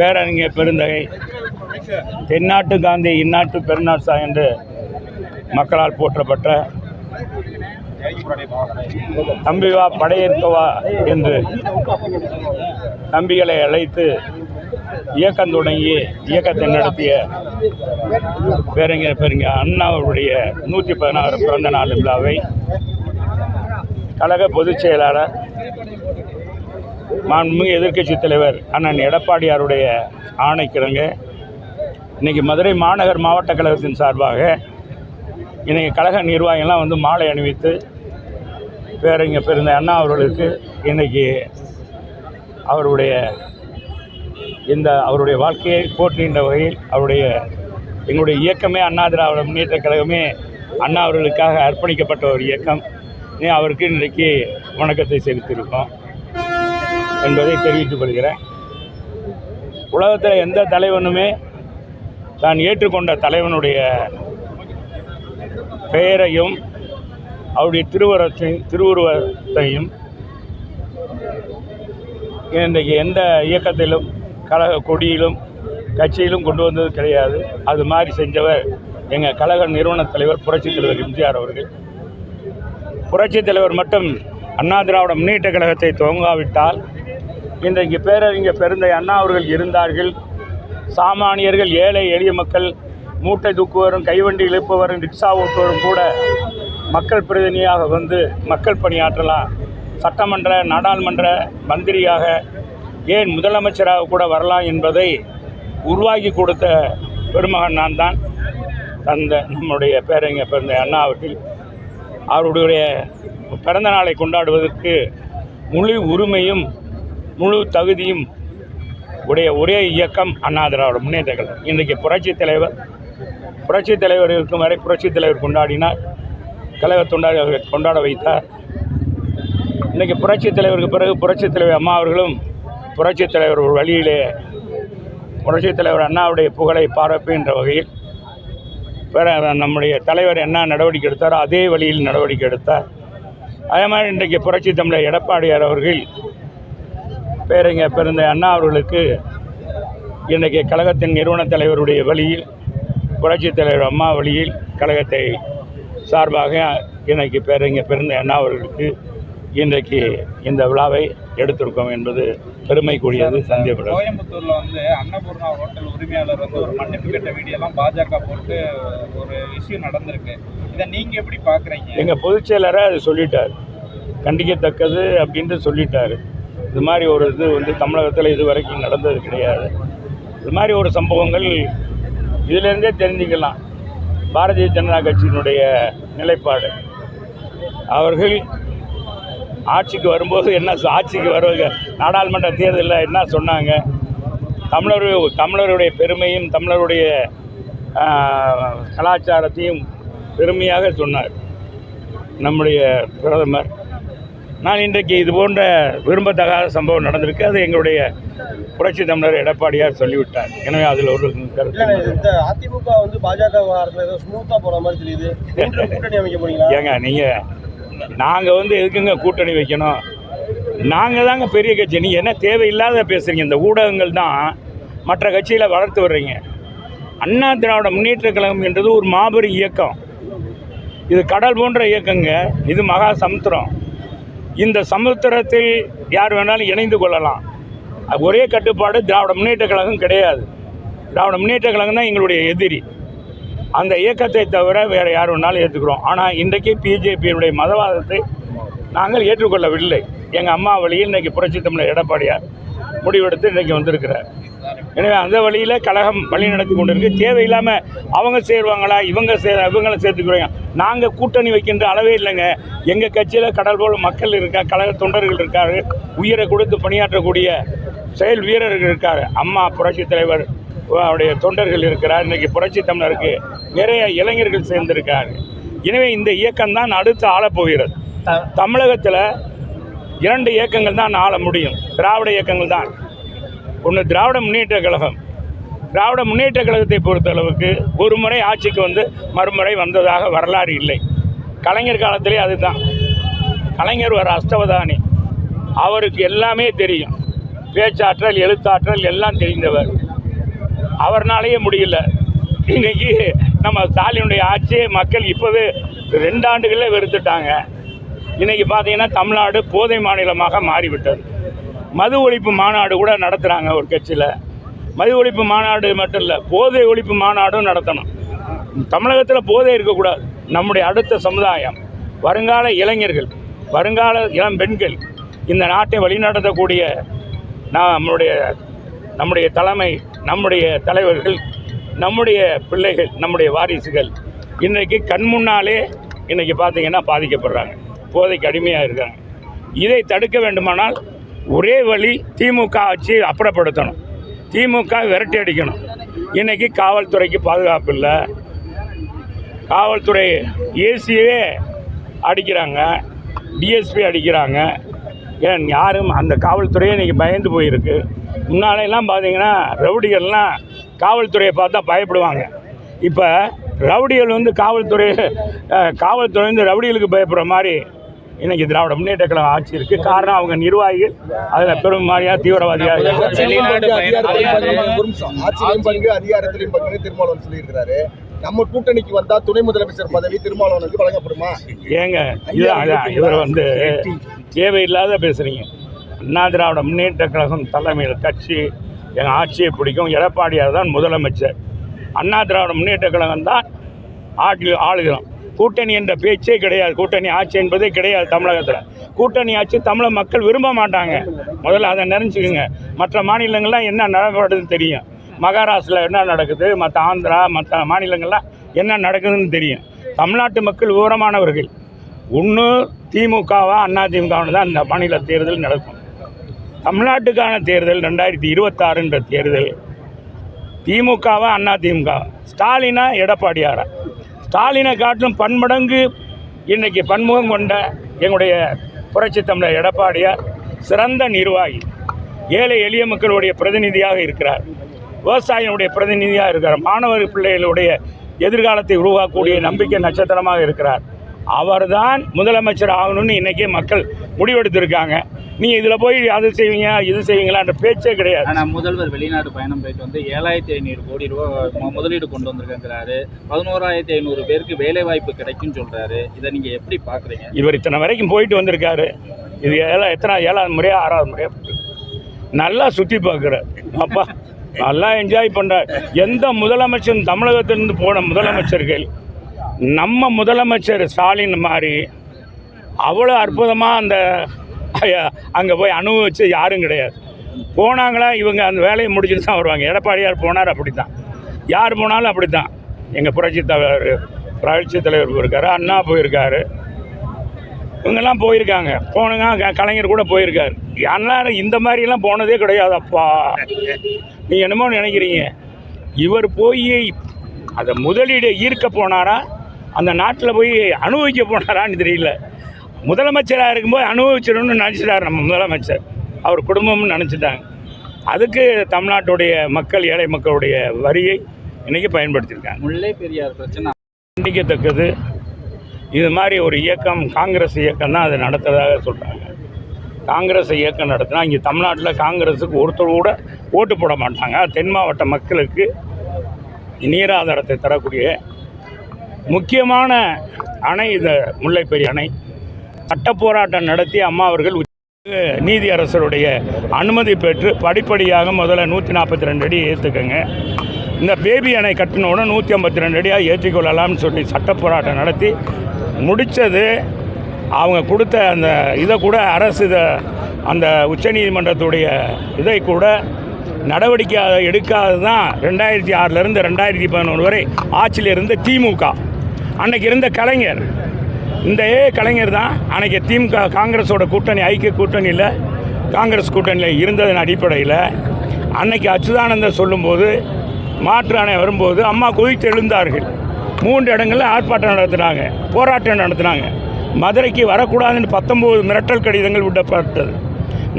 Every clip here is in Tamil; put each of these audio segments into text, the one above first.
பேரறிஞர் பெருந்தகை தென்னாட்டு காந்தி இந்நாட்டு பெருநாட்சா என்று மக்களால் போற்றப்பட்ட தம்பிவா படையேற்கவா என்று தம்பிகளை அழைத்து இயக்கம் தொடங்கி இயக்கத்தை நடத்திய பேரறிஞர் பெருங்க அண்ணாவுடைய நூற்றி பதினாறு பிறந்த நாள் விழாவை கழக பொதுச் செயலாளர் மாண்புமிகு எதிர்க்கட்சித் தலைவர் அண்ணன் எடப்பாடியாருடைய ஆணைக்கிழங்க இன்றைக்கி மதுரை மாநகர் மாவட்ட கழகத்தின் சார்பாக இன்றைக்கி கழக நிர்வாகிகள்லாம் வந்து மாலை அணிவித்து பேரங்க பெருந்த அண்ணா அவர்களுக்கு இன்றைக்கி அவருடைய இந்த அவருடைய வாழ்க்கையை போற்றுகின்ற வகையில் அவருடைய எங்களுடைய இயக்கமே அண்ணா திராவிட முன்னேற்ற கழகமே அண்ணா அவர்களுக்காக அர்ப்பணிக்கப்பட்ட ஒரு இயக்கம். நீ அவருக்கு இன்றைக்கு வணக்கத்தை செலுத்தியிருக்கோம். என்பதை தெரிவித்துக் கொள்கிறேன் உலகத்தில் எந்த தலைவனுமே தான் ஏற்றுக்கொண்ட தலைவனுடைய பெயரையும் அவருடைய திருவுருவத்தையும் திருவுருவத்தையும் இன்றைக்கு எந்த இயக்கத்திலும் கழக கொடியிலும் கட்சியிலும் கொண்டு வந்தது கிடையாது. அது மாதிரி செஞ்சவர் எங்கள் கழக நிறுவனத் தலைவர் புரட்சித் தலைவர் எம்ஜிஆர் அவர்கள். புரட்சித் தலைவர் மட்டும் அண்ணா திராவிட முன்னேற்ற கழகத்தை துவங்காவிட்டால் இன்றைக்கு பேரறிஞர் பெருந்தை அண்ணா அவர்கள் இருந்தார்கள். சாமானியர்கள் ஏழை எளிய மக்கள் மூட்டை தூக்குவரும் கைவண்டி இழுப்பவரும் ரிக்ஷா ஓட்டுவரும் கூட மக்கள் பிரதிநிதியாக வந்து மக்கள் பணியாற்றலாம். சட்டமன்ற நாடாளுமன்ற மந்திரியாக ஏன் முதலமைச்சராக கூட வரலாம் என்பதை உருவாக்கி கொடுத்த பெருமகன் நான் தான். அந்த நம்முடைய பேரறிஞர் பிறந்த அண்ணா அவர்கள். அவருடைய பிறந்த நாளை கொண்டாடுவதற்கு முழு உரிமையும் முழு தகுதியும் உடைய ஒரே இயக்கம் அண்ணா திராவிட முன்னேற்ற கழகம் இன்றைக்கு புரட்சித் தலைவர் புரட்சித் தலைவர் இருக்கும் வரை புரட்சித் தலைவர் கொண்டாடினார். கழக தொண்டாடி கொண்டாட வைத்தார். இன்றைக்கி புரட்சித் தலைவருக்கு பிறகு புரட்சித் தலைவர் அம்மா அவர்களும் புரட்சித் தலைவர் ஒரு வழியிலே புரட்சித் தலைவர் அண்ணாவுடைய புகழை பாரப்புகின்ற வகையில் பிற நம்முடைய தலைவர் என்ன நடவடிக்கை எடுத்தாரோ அதே வழியில் நடவடிக்கை எடுத்தார். அதே மாதிரி இன்றைக்கு புரட்சி தமிழர் எடப்பாடியார் அவர்கள் பேரறிஞர் பிறந்த அண்ணா அவர்களுக்கு இன்றைக்கு கழகத்தின் நிறுவனத் தலைவருடைய வழியில் புரட்சித் தலைவர் அம்மா வழியில் கழகத்தை சார்பாக இன்றைக்கு பேரறிஞர் பிறந்த அண்ணா அவர்களுக்கு இன்றைக்கு இந்த விழாவை எடுத்திருக்கோம் என்பது பெருமைக்குரியது சந்தேகப்படும் கோயம்புத்தூர்ல வந்து அன்னபூர்ணா ஹோட்டல் உரிமையாளர் வந்து ஒரு மன்னிப்பு கேட்ட வீடியோலாம் பாஜக போட்டு ஒரு இஷ்யூ நடந்திருக்கு. இதை நீங்க எப்படி பாக்குறீங்க? எங்கள் பொதுச் செயலரை அது சொல்லிட்டார். கண்டிக்கத்தக்கது அப்படின்ட்டு சொல்லிட்டார். இது மாதிரி ஒரு இது வந்து தமிழகத்தில் இது வரைக்கும் நடந்தது கிடையாது. இது மாதிரி ஒரு சம்பவங்கள் இதிலேருந்தே தெரிஞ்சுக்கலாம். பாரதிய ஜனதா கட்சியினுடைய நிலைப்பாடு. அவர்கள் ஆட்சிக்கு வரும்போது என்ன சொ- ஆட்சிக்கு வருவாங்க? நாடாளுமன்ற தேர்தலில் என்ன சொன்னாங்க? தமிழர் தமிழருடைய பெருமையும் தமிழருடைய கலாச்சாரத்தையும் பெருமையாக சொன்னார். நம்முடைய பிரதமர். நான் இன்றைக்கு இது போன்ற விரும்பத்தகாத சம்பவம் நடந்திருக்கு. அது எங்களுடைய புரட்சி தமிழர் எடப்பாடியார் சொல்லிவிட்டார். எனவே அதில் ஒரு கருத்து இந்த அதிமுக வந்து பாஜக மாதிரி தெரியுது. கூட்டணி கூட்டணி அமைக்க போறீங்களா? ஏங்க நீங்கள் நாங்கள் வந்து எதுக்குங்க கூட்டணி வைக்கணும்? நாங்கள் தாங்க பெரிய கட்சி. நீங்கள் என்ன தேவையில்லாத பேசுகிறீங்க இந்த ஊடகங்கள் தான் மற்ற கட்சிகளை வளர்த்து வர்றீங்க. அண்ணா திராவிட முன்னேற்ற கழகம் என்றது ஒரு மாபெரும் இயக்கம். இது கடல் போன்ற இயக்கங்க. இது மகா சமுத்திரம். இந்த சமுத்திரத்தில் யார் வேணாலும் இணைந்து கொள்ளலாம். ஒரே கட்டுப்பாடு திராவிட முன்னேற்ற கழகம் கிடையாது. திராவிட முன்னேற்ற கழகம் தான் எங்களுடைய எதிரி. அந்த இயக்கத்தை தவிர வேறு யார் வேணாலும் ஏற்றுக்கிறோம் ஆனால் இன்றைக்கு பிஜேபியினுடைய மதவாதத்தை நாங்கள் ஏற்றுக்கொள்ளவில்லை. எங்கள் அம்மா வழியில் இன்றைக்கி புரட்சி தமிழர் எடப்பாடியார் முடிவெடுத்து இன்றைக்கி வந்திருக்கிறார். எனவே அந்த வழியில் கழகம் வழி நடத்தி கொண்டிருக்கு. தேவையில்லாமல் அவங்க சேருவாங்களா இவங்க சே இவங்களை சேர்த்துக்கிறாங்க நாங்கள் கூட்டணி வைக்கின்ற அளவே இல்லைங்க. எங்கள் கட்சியில் கடல் போல் மக்கள் இருக்கா கழக தொண்டர்கள் இருக்காரு உயிரை கொடுத்து பணியாற்றக்கூடிய செயல் வீரர்கள் இருக்கார். அம்மா புரட்சி தலைவர் அவருடைய தொண்டர்கள் இருக்கிறார். இன்றைக்கி புரட்சி தமிழருக்கு நிறைய இளைஞர்கள் சேர்ந்திருக்காரு. எனவே இந்த இயக்கம் தான் அடுத்து ஆளப்போகிறது தமிழகத்தில் இரண்டு இயக்கங்கள் தான் ஆள முடியும். திராவிட இயக்கங்கள் தான். ஒன்று திராவிட முன்னேற்ற கழகம். திராவிட முன்னேற்ற கழகத்தை பொறுத்தளவுக்கு ஒரு முறை ஆட்சிக்கு வந்து மறுமுறை வந்ததாக வரலாறு இல்லை. கலைஞர் காலத்திலே அதுதான். கலைஞர் ஒரு அஷ்டவதானி. அவருக்கு எல்லாமே தெரியும். பேச்சாற்றல் எழுத்தாற்றல் எல்லாம் தெரிந்தவர். அவர்னாலேயே முடியல. இன்றைக்கி நம்ம ஸ்டாலினுடைய ஆட்சியை மக்கள் இப்போவே ரெண்டு ஆண்டுகளில் வெறுத்துட்டாங்க. இன்றைக்கி பார்த்தீங்கன்னா தமிழ்நாடு போதை மாநிலமாக மாறிவிட்டது. மது ஒழிப்பு மாநாடு கூட நடத்துகிறாங்க ஒரு கட்சியில். மது ஒழிப்பு மாநாடு மட்டும் இல்லை போதை ஒழிப்பு மாநாடும் நடத்தணும். தமிழகத்தில் போதை இருக்கக்கூடாது. நம்முடைய அடுத்த சமுதாயம் வருங்கால இளைஞர்கள் வருங்கால இளம் பெண்கள் இந்த நாட்டை வழிநடத்தக்கூடிய நம்முடைய நம்முடைய தலைமை நம்முடைய தலைவர்கள் நம்முடைய பிள்ளைகள் நம்முடைய வாரிசுகள் இன்றைக்கு கண் முன்னாலே இன்றைக்கி பார்த்திங்கன்னா பாதிக்கப்படுறாங்க. போதைக்கு அடிமையாக இருக்காங்க. இதை தடுக்க வேண்டுமானால் ஒரே வழி திமுக ஆட்சி அப்புறப்படுத்தணும். திமுக விரட்டி அடிக்கணும். இன்றைக்கி காவல்துறைக்கு பாதுகாப்பு இல்லை. காவல்துறை ஏசியே அடிக்கிறாங்க. டிஎஸ்பி அடிக்கிறாங்க. ஏன் யாரும் அந்த காவல்துறையே இன்றைக்கி பயந்து போயிருக்கு. முன்னாலெல்லாம் பார்த்தீங்கன்னா ரவுடிகள்லாம் காவல்துறையை பார்த்தா பயப்படுவாங்க. இப்போ ரவுடிகள் வந்து காவல்துறை காவல்துறை வந்து ரவுடிகளுக்கு பயப்படுற மாதிரி இன்றைக்கி திராவிட முன்னேற்ற கழகம் ஆட்சி இருக்குது காரணம் அவங்க நிர்வாகிகள் அதில் பெரும் மாதிரியாக தீவிரவாதியாக இருக்காங்க. வெளிநாடு அதிகாரத்திலையும் பங்கு, திருமாவளவன் சொல்லியிருக்கிறாரு. நம்ம கூட்டணிக்கு வந்தா துணை முதலமைச்சர் பதவி திருமாவளவனுக்கு வழங்கப்படுமா? ஏங்க இதான் அதான் இவர் வந்து தேவையில்லாத பேசுகிறீங்க அண்ணா திராவிட முன்னேற்ற கழகம் தலைமையில் கட்சி எங்கள் ஆட்சியை பிடிக்கும். எடப்பாடியார் தான் முதலமைச்சர். அண்ணா திராவிட முன்னேற்ற கழகம் தான் ஆட்சி ஆளுகிறோம். கூட்டணி என்ற பேச்சே கிடையாது. கூட்டணி ஆட்சி என்பதே கிடையாது தமிழகத்தில். கூட்டணி ஆட்சி தமிழக மக்கள் விரும்ப மாட்டாங்க. முதல்ல அதை நினைச்சுக்குங்க. மற்ற மாநிலங்கள்லாம் என்ன நடக்கப்படுதுன்னு தெரியும். மகாராஷ்டிரில் என்ன நடக்குது? மற்ற ஆந்திரா மற்ற மாநிலங்கள்லாம் என்ன நடக்குதுன்னு தெரியும். தமிழ்நாட்டு மக்கள் விவரமானவர்கள். ஒன்று திமுகவா அண்ணா தான் இந்த மாநில தேர்தல் நடக்கும். தமிழ்நாட்டுக்கான தேர்தல் ரெண்டாயிரத்தி இருபத்தாறுன்ற தேர்தல். திமுகவா அண்ணா திமுக ஸ்டாலினா எடப்பாடியாரா? ஸ்டாலினை காட்டிலும் பன்மடங்கு இன்னைக்கு பன்முகம் கொண்ட எங்களுடைய புரட்சி தமிழர் எடப்பாடியார் சிறந்த நிர்வாகி ஏழை எளிய மக்களுடைய பிரதிநிதியாக இருக்கிறார். விவசாயினுடைய பிரதிநிதியாக இருக்கிறார். மாணவர் பிள்ளைகளுடைய எதிர்காலத்தை உருவாக்கக்கூடிய நம்பிக்கை நட்சத்திரமாக இருக்கிறார். அவர்தான் முதலமைச்சர் ஆகணும்னு இன்றைக்கே மக்கள் முடிவெடுத்திருக்காங்க. நீ இதில் போய் அது செய்வீங்க இது செய்வீங்களான்ற பேச்சே கிடையாது. ஆனா முதல்வர் வெளிநாடு பயணம் போயிட்டு வந்து ஏழாயிரத்தி ஐநூறு கோடி ரூபாய் மு- முதலீடு கொண்டு வந்திருக்காரு பதினோராயிரத்தி ஐநூறு பேருக்கு வேலை வாய்ப்பு கிடைக்கும்னு சொல்றாரு. இதை நீங்க எப்படி பாக்குறீங்க? இவர் இத்தனை வரைக்கும் போயிட்டு வந்திருக்காரு. இது ஏழா எத்தனை ஏழாவது முறையா ஆறாவது முறையா போயிருக்கு. நல்லா சுற்றி பார்க்குறார் அப்பா நல்லா என்ஜாய் பண்ணுறார் எந்த முதலமைச்சரும் தமிழகத்திலிருந்து போன முதலமைச்சர்கள் நம்ம முதலமைச்சர் ஸ்டாலின் மாதிரி அவ்வளோ அற்புதமாக அந்த அங்கே போய் அனுபவிச்சு யாரும் கிடையாது. போனாங்களா இவங்க அந்த வேலையை முடிச்சுட்டு தான் வருவாங்க. எடப்பாடியார் போனார் அப்படி தான் யார் போனாலும் அப்படி தான் எங்கள் புரட்சி தலைவர் புரட்சி தலைவர் போயிருக்காரு அண்ணா போயிருக்காரு. இவங்கெல்லாம் போயிருக்காங்க. போனுங்க கலைஞர் கூட போயிருக்காரு. அண்ணா இந்த மாதிரிலாம் போனதே கிடையாது அப்பா நீ என்னமோ நினைக்கிறீங்க. இவர் போய் அதை முதலீடு ஈர்க்க போனாரா? அந்த நாட்டில் போய் அனுபவிக்க போனாரான்னு தெரியல. முதலமைச்சராக இருக்கும்போது அனுபவிச்சிடணும்னு நினச்சிட்டார் நம்ம முதலமைச்சர். அவர் குடும்பம்னு நினச்சிட்டாங்க. அதுக்கு தமிழ்நாட்டுடைய மக்கள் ஏழை மக்களுடைய வரியை இன்றைக்கி பயன்படுத்தியிருக்காங்க. முல்லை பெரியார் பிரச்சனை. கண்டிக்கத்தக்கது. இது மாதிரி ஒரு இயக்கம் காங்கிரஸ் இயக்கம் தான் அதை நடத்துறதாக சொல்கிறாங்க காங்கிரஸ் இயக்கம் நடத்தினா இங்கே தமிழ்நாட்டில் காங்கிரஸுக்கு ஒருத்தர் கூட ஓட்டு போட மாட்டாங்க. தென் மாவட்ட மக்களுக்கு நீராதாரத்தை தரக்கூடிய முக்கியமான அணை இது முல்லைப்பெரிய அணை. சட்ட போராட்டம் நடத்தி அம்மா அவர்கள் உச்ச- நீதி அரசருடைய அனுமதி பெற்று படிப்படியாக முதல்ல நூற்றி நாற்பத்தி ரெண்டு அடி ஏற்றுக்கங்க இந்த பேபி அணை கட்டினோட நூற்றி ஐம்பத்தி ரெண்டு அடியாக ஏற்றிக்கொள்ளலாம்னு சொல்லி சட்ட போராட்டம் நடத்தி முடித்தது அவங்க கொடுத்த அந்த இதை கூட அரசு இதை அந்த உச்சநீதிமன்றத்துடைய இதை கூட நடவடிக்கை எடுக்காது தான் ரெண்டாயிரத்தி ஆறிலிருந்து ரெண்டாயிரத்தி பதினொன்று வரை ஆட்சியில் இருந்த திமுக. அன்னைக்கு இருந்த கலைஞர். இந்த ஏ கலைஞர் தான் அன்னைக்கு திமுக காங்கிரஸோட கூட்டணி ஐக்கிய கூட்டணியில் காங்கிரஸ் கூட்டணியில் இருந்ததன் அடிப்படையில் அன்னைக்கு அச்சுதானந்தர் சொல்லும்போது மாற்று அணை வரும்போது அம்மா குதித்து எழுந்தார்கள் மூன்று இடங்களில் ஆர்ப்பாட்டம் நடத்தினாங்க போராட்டம் நடத்தினாங்க. மதுரைக்கு வரக்கூடாதுன்னு பத்தொம்போது மிரட்டல் கடிதங்கள் விடப்பட்டது.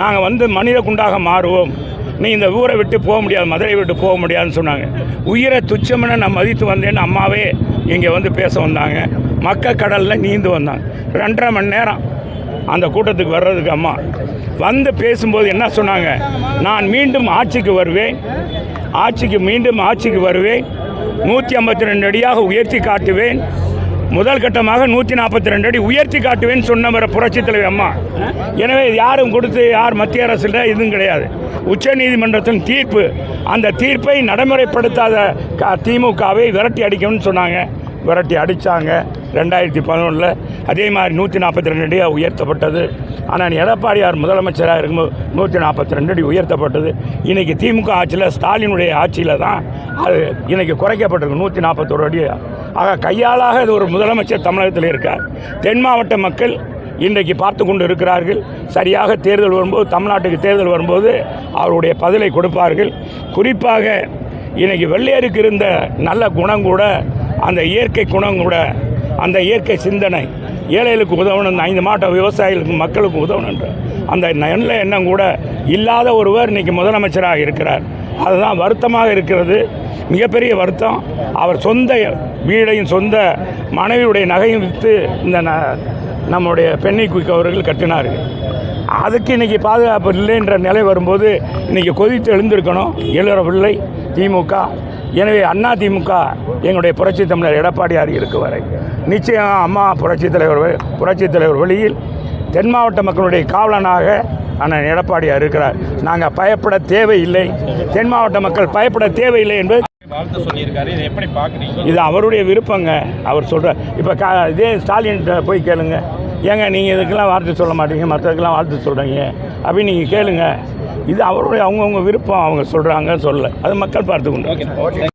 நாங்கள் வந்து மனித குண்டாக மாறுவோம். நீ இந்த ஊரை விட்டு போக முடியாது மதுரை விட்டு போக முடியாதுன்னு சொன்னாங்க. உயிரை துச்சமென நான் மதித்து வந்தேன்னு அம்மாவே இங்கே வந்து பேச வந்தாங்க. மக்க கடலில் நீந்து வந்தாங்க. ரெண்டரை மணி நேரம் அந்த கூட்டத்துக்கு வர்றதுக்கு அம்மா வந்து பேசும்போது என்ன சொன்னாங்க? நான் மீண்டும் ஆட்சிக்கு வருவேன். ஆட்சிக்கு மீண்டும் ஆட்சிக்கு வருவேன். நூற்றி ஐம்பத்தி ரெண்டு அடியாக உயர்த்தி காட்டுவேன். முதல் கட்டமாக நூற்றி நாற்பத்தி ரெண்டு அடி உயர்த்தி காட்டுவேன்னு சொன்னவரை புரட்சித் தலைவர் அம்மா. எனவே யாரும் கொடுத்து யார் மத்திய அரசில் இதுவும் கிடையாது. உச்சநீதிமன்றத்தின் தீர்ப்பு அந்த தீர்ப்பை நடைமுறைப்படுத்தாத க- திமுகவை விரட்டி அடிக்கணும்னு சொன்னாங்க. விரட்டி அடித்தாங்க ரெண்டாயிரத்தி பதினொன்றில் அதே மாதிரி நூற்றி நாற்பத்தி ரெண்டு அடியாக உயர்த்தப்பட்டது. ஆனால் எடப்பாடியார் முதலமைச்சராக இருக்கும்போது நூற்றி நாற்பத்தி ரெண்டு அடி உயர்த்தப்பட்டது. இன்றைக்கி திமுக ஆட்சியில் ஸ்டாலினுடைய ஆட்சியில் தான் அது இன்றைக்கி குறைக்கப்பட்டிருக்கு நூற்றி நாற்பத்தோரு அடி. ஆக கையாளாக இது ஒரு முதலமைச்சர் தமிழகத்தில் இருக்கார். தென் மாவட்ட மக்கள் இன்றைக்கு பார்த்து கொண்டு இருக்கிறார்கள். சரியாக தேர்தல் வரும்போது தமிழ்நாட்டுக்கு தேர்தல் வரும்போது அவருடைய பதிலை கொடுப்பார்கள். குறிப்பாக இன்றைக்கி வெள்ளையருக்கு இருந்த நல்ல குணம் கூட அந்த இயற்கை குணம் கூட அந்த இயற்கை சிந்தனை. ஏழைகளுக்கு உதவணும் இந்த ஐந்து மாவட்ட விவசாயிகளுக்கு மக்களுக்கு உதவணுன்ற அந்த நல்ல எண்ணம் கூட இல்லாத ஒருவர் இன்னைக்கு முதலமைச்சராக இருக்கிறார். அதுதான் வருத்தமாக இருக்கிறது. மிகப்பெரிய வருத்தம். அவர் சொந்த வீடையும் சொந்த மனைவியுடைய நகையும் விற்று இந்த ந- நம்முடைய பெண்ணை குயிக் அவர்கள் கட்டினார்கள். அதுக்கு இன்றைக்கி பாதுகாப்பு இல்லைன்ற நிலை வரும்போது இன்றைக்கி கொதித்து எழுந்திருக்கணும். எழுறவில்லை. திமுக. எனவே அண்ணா திமுக எங்களுடைய புரட்சி தமிழர் எடப்பாடியார் இருக்கு வரை நிச்சயம் அம்மா புரட்சி தலைவர் புரட்சி தலைவர் வழியில் தென் மாவட்ட மக்களுடைய காவலனாக அண்ணன் எடப்பாடியார் இருக்கிறார். நாங்கள் பயப்பட தேவையில்லை. தென் மாவட்ட மக்கள் பயப்பட தேவையில்லை என்பது இதை அவருடைய விருப்பங்க. அவர் சொல்கிற இப்போ கா இதே ஸ்டாலின் போய் கேளுங்க. ஏங்க நீங்கள் இதுக்கெல்லாம் வாழ்த்து சொல்ல மாட்டீங்க மற்றதுக்கெல்லாம் வாழ்த்து சொல்கிறீங்க அப்படின்னு நீங்கள் கேளுங்க. இது அவருடைய அவங்கவுங்க விருப்பம். அவங்க சொல்கிறாங்க சொல்ல அது மக்கள் பார்த்து கொண்டு ஓகே.